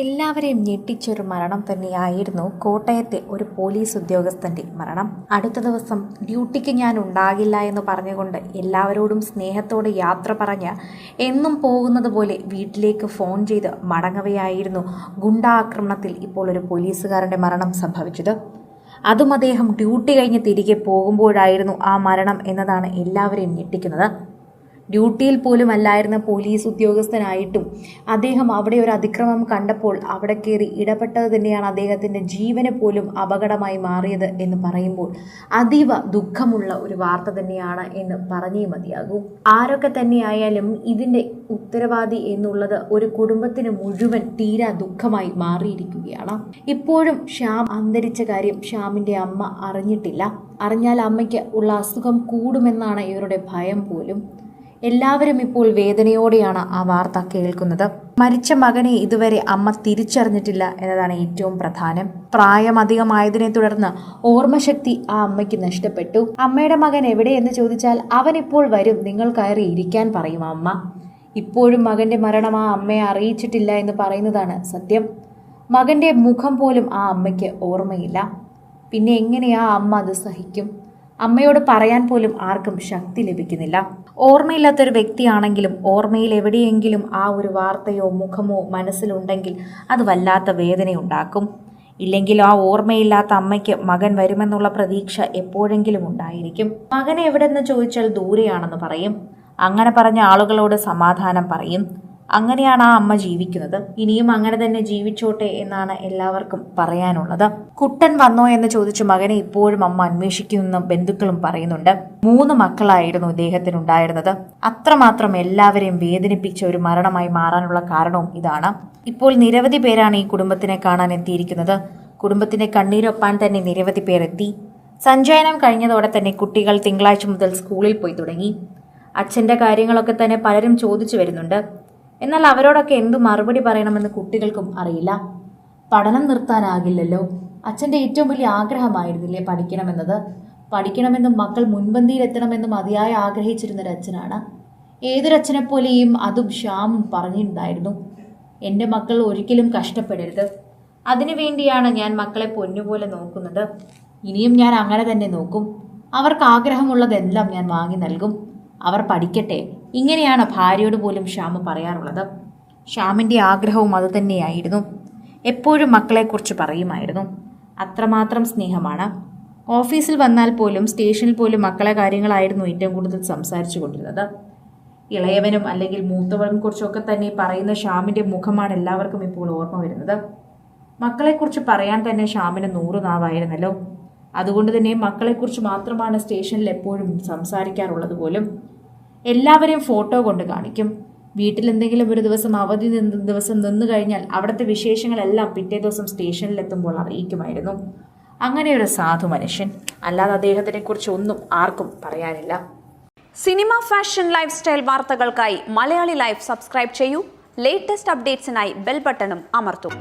എല്ലാവരെയും ഞെട്ടിച്ചൊരു മരണം തന്നെയായിരുന്നു കോട്ടയത്തെ ഒരു പോലീസ് ഉദ്യോഗസ്ഥന്റെ മരണം. അടുത്ത ദിവസം ഡ്യൂട്ടിക്ക് ഞാൻ ഉണ്ടാകില്ല എന്ന് പറഞ്ഞുകൊണ്ട് എല്ലാവരോടും സ്നേഹത്തോടെ യാത്ര പറഞ്ഞ് എന്നും പോകുന്നത് പോലെ വീട്ടിലേക്ക് ഫോൺ ചെയ്ത് മടങ്ങവെയായിരുന്നു ഗുണ്ടാക്രമണത്തിൽ ഇപ്പോൾ ഒരു പോലീസുകാരന്റെ മരണം സംഭവിച്ചത്. അതും അദ്ദേഹം ഡ്യൂട്ടി കഴിഞ്ഞ് തിരികെ പോകുമ്പോഴായിരുന്നു ആ മരണം എന്നതാണ് എല്ലാവരെയും ഞെട്ടിക്കുന്നത്. ഡ്യൂട്ടിയിൽ പോലും അല്ലായിരുന്ന പോലീസ് ഉദ്യോഗസ്ഥനായിട്ടും അദ്ദേഹം അവിടെ ഒരു അതിക്രമം കണ്ടപ്പോൾ അവിടെ കയറി ഇടപെട്ടത് തന്നെയാണ് അദ്ദേഹത്തിന്റെ ജീവന് പോലും അപകടമായി മാറിയത് എന്ന് പറയുമ്പോൾ അതീവ ദുഃഖമുള്ള ഒരു വാർത്ത തന്നെയാണ് എന്ന് പറഞ്ഞേ മതിയാകൂ. ആരൊക്കെ തന്നെയായാലും ഇതിന്റെ ഉത്തരവാദി എന്നുള്ളത് ഒരു കുടുംബത്തിന് മുഴുവൻ തീരാ ദുഃഖമായി മാറിയിരിക്കുകയാണ്. ഇപ്പോഴും ശ്യാം അന്തരിച്ച കാര്യം ശ്യാമിന്റെ അമ്മ അറിഞ്ഞിട്ടില്ല. അറിഞ്ഞാൽ അമ്മയ്ക്ക് ഉള്ള അസുഖം കൂടുമെന്നാണ് ഇവരുടെ ഭയം പോലും. എല്ലാവരും ഇപ്പോൾ വേദനയോടെയാണ് ആ വാർത്ത കേൾക്കുന്നത്. മരിച്ച മകനെ ഇതുവരെ അമ്മ തിരിച്ചറിഞ്ഞിട്ടില്ല എന്നതാണ് ഏറ്റവും പ്രധാനം. പ്രായം അധികമായതിനെ തുടർന്ന് ഓർമ്മശക്തി ആ അമ്മയ്ക്ക് നഷ്ടപ്പെട്ടു. അമ്മയുടെ മകൻ എവിടെ എന്ന് ചോദിച്ചാൽ അവൻ ഇപ്പോൾ വരും. നിങ്ങൾ കയറി ഇരിക്കാൻ പറയും അമ്മ. ഇപ്പോഴും മകന്റെ മരണം ആ അമ്മയെ അറിയിച്ചിട്ടില്ല എന്ന് പറയുന്നതാണ് സത്യം. മകന്റെ മുഖം പോലും ആ അമ്മയ്ക്ക് ഓർമ്മയില്ല. പിന്നെ എങ്ങനെയാ അമ്മ അത് സഹിക്കും? അമ്മയോട് പറയാൻ പോലും ആർക്കും ശക്തി ലഭിക്കുന്നില്ല. ഓർമ്മയില്ലാത്തൊരു വ്യക്തിയാണെങ്കിലും ഓർമ്മയിൽ എവിടെയെങ്കിലും ആ ഒരു വാർത്തയോ മുഖമോ മനസ്സിലുണ്ടെങ്കിൽ അത് വല്ലാത്ത വേദനയുണ്ടാക്കും. ഇല്ലെങ്കിൽ ആ ഓർമ്മയില്ലാത്ത അമ്മയ്ക്ക് മകൻ വരുമെന്നുള്ള പ്രതീക്ഷ എപ്പോഴെങ്കിലും ഉണ്ടായിരിക്കും. മകൻ എവിടെന്ന് ചോദിച്ചാൽ ദൂരെയാണെന്ന് പറയും. അങ്ങനെ പറഞ്ഞ ആളുകളോട് സമാധാനം പറയും. അങ്ങനെയാണ് ആ അമ്മ ജീവിക്കുന്നത്. ഇനിയും അങ്ങനെ തന്നെ ജീവിച്ചോട്ടെ എന്നാണ് എല്ലാവർക്കും പറയാനുള്ളത്. കുട്ടൻ വന്നോ എന്ന് ചോദിച്ച മകനെ ഇപ്പോഴും അമ്മ അന്വേഷിക്കുന്ന ബന്ധുക്കളും പറയുന്നുണ്ട്. മൂന്ന് മക്കളായിരുന്നു ഇദ്ദേഹത്തിനുണ്ടായിരുന്നത്. അത്രമാത്രം എല്ലാവരെയും വേദനിപ്പിച്ച ഒരു മരണമായി മാറാനുള്ള കാരണവും ഇതാണ്. ഇപ്പോൾ നിരവധി പേരാണ് ഈ കുടുംബത്തിനെ കാണാൻ എത്തിയിരിക്കുന്നത്. കുടുംബത്തിന്റെ കണ്ണീരൊപ്പാൻ തന്നെ നിരവധി പേർ എത്തി സഞ്ചയനം കഴിഞ്ഞതോടെ തന്നെ കുട്ടികൾ തിങ്കളാഴ്ച മുതൽ സ്കൂളിൽ പോയി തുടങ്ങി. അച്ഛന്റെ കാര്യങ്ങളൊക്കെ തന്നെ പലരും ചോദിച്ചു വരുന്നുണ്ട്. എന്നാൽ അവരോടൊക്കെ എന്തു മറുപടി പറയണമെന്ന് കുട്ടികൾക്കും അറിയില്ല. പഠനം നിർത്താനാകില്ലല്ലോ. അച്ഛന്റെ ഏറ്റവും വലിയ ആഗ്രഹമായിരുന്നില്ലേ പഠിക്കണമെന്നത്? പഠിക്കണമെന്നും മക്കൾ മുൻപന്തിയിലെത്തണമെന്നും അതിയായി ആഗ്രഹിച്ചിരുന്നൊരു അച്ഛനാണ് ഏതൊരച്ഛനെപ്പോലെയും അതും ശ്യാമും പറഞ്ഞിട്ടുണ്ടായിരുന്നു. എന്റെ മക്കൾ ഒരിക്കലും കഷ്ടപ്പെടരുത്. അതിനുവേണ്ടിയാണ് ഞാൻ മക്കളെ പൊന്നുപോലെ നോക്കുന്നത്. ഇനിയും ഞാൻ അങ്ങനെ തന്നെ നോക്കും. അവർക്ക് ആഗ്രഹമുള്ളതെല്ലാം ഞാൻ വാങ്ങി നൽകും. അവർ പഠിക്കട്ടെ. ഇങ്ങനെയാണ് ഭാര്യയോട് പോലും ശ്യാമ പറയാറുള്ളത്. ശ്യാമിന്റെ ആഗ്രഹവും അതുതന്നെയായിരുന്നു എപ്പോഴും മക്കളെക്കുറിച്ച് പറയുമായിരുന്നു. അത്രമാത്രം സ്നേഹമാണ്. ഓഫീസിൽ വന്നാൽ പോലും സ്റ്റേഷനിൽ പോലും മക്കളെ കാര്യങ്ങളായിരുന്നു ഏറ്റവും കൂടുതൽ സംസാരിച്ചു കൊണ്ടിരുന്നത്. ഇളയവനും അല്ലെങ്കിൽ മൂത്തവനും കുറിച്ചൊക്കെ തന്നെ പറയുന്ന ശ്യാമിന്റെ മുഖമാണ് എല്ലാവർക്കും ഇപ്പോൾ ഓർമ്മ വരുന്നത്. മക്കളെക്കുറിച്ച് പറയാൻ തന്നെ ശ്യാമിന് നൂറ് നാവായിരുന്നല്ലോ അതുകൊണ്ട് തന്നെ മക്കളെക്കുറിച്ച് മാത്രമാണ് സ്റ്റേഷനിൽ എപ്പോഴും സംസാരിക്കാറുള്ളത് പോലും. എല്ലാവരെയും ഫോട്ടോ കൊണ്ട് കാണിക്കും. വീട്ടിൽ എന്തെങ്കിലും ഒരു ദിവസം അവധി ദിവസം നിന്നു കഴിഞ്ഞാൽ അവിടുത്തെ വിശേഷങ്ങളെല്ലാം പിറ്റേ ദിവസം സ്റ്റേഷനിലെത്തുമ്പോൾ അറിയിക്കുമായിരുന്നു. അങ്ങനെ ഒരു സാധു മനുഷ്യൻ. അല്ലാതെ അദ്ദേഹത്തിനെ കുറിച്ച് ഒന്നും ആർക്കും പറയാനില്ല. സിനിമ ഫാഷൻ ലൈഫ് സ്റ്റൈൽ വാർത്തകൾക്കായി മലയാളി ലൈഫ് സബ്സ്ക്രൈബ് ചെയ്യൂ. ലേറ്റസ്റ്റ് അപ്ഡേറ്റ്സിനായി ബെൽ ബട്ടണും അമർത്തും.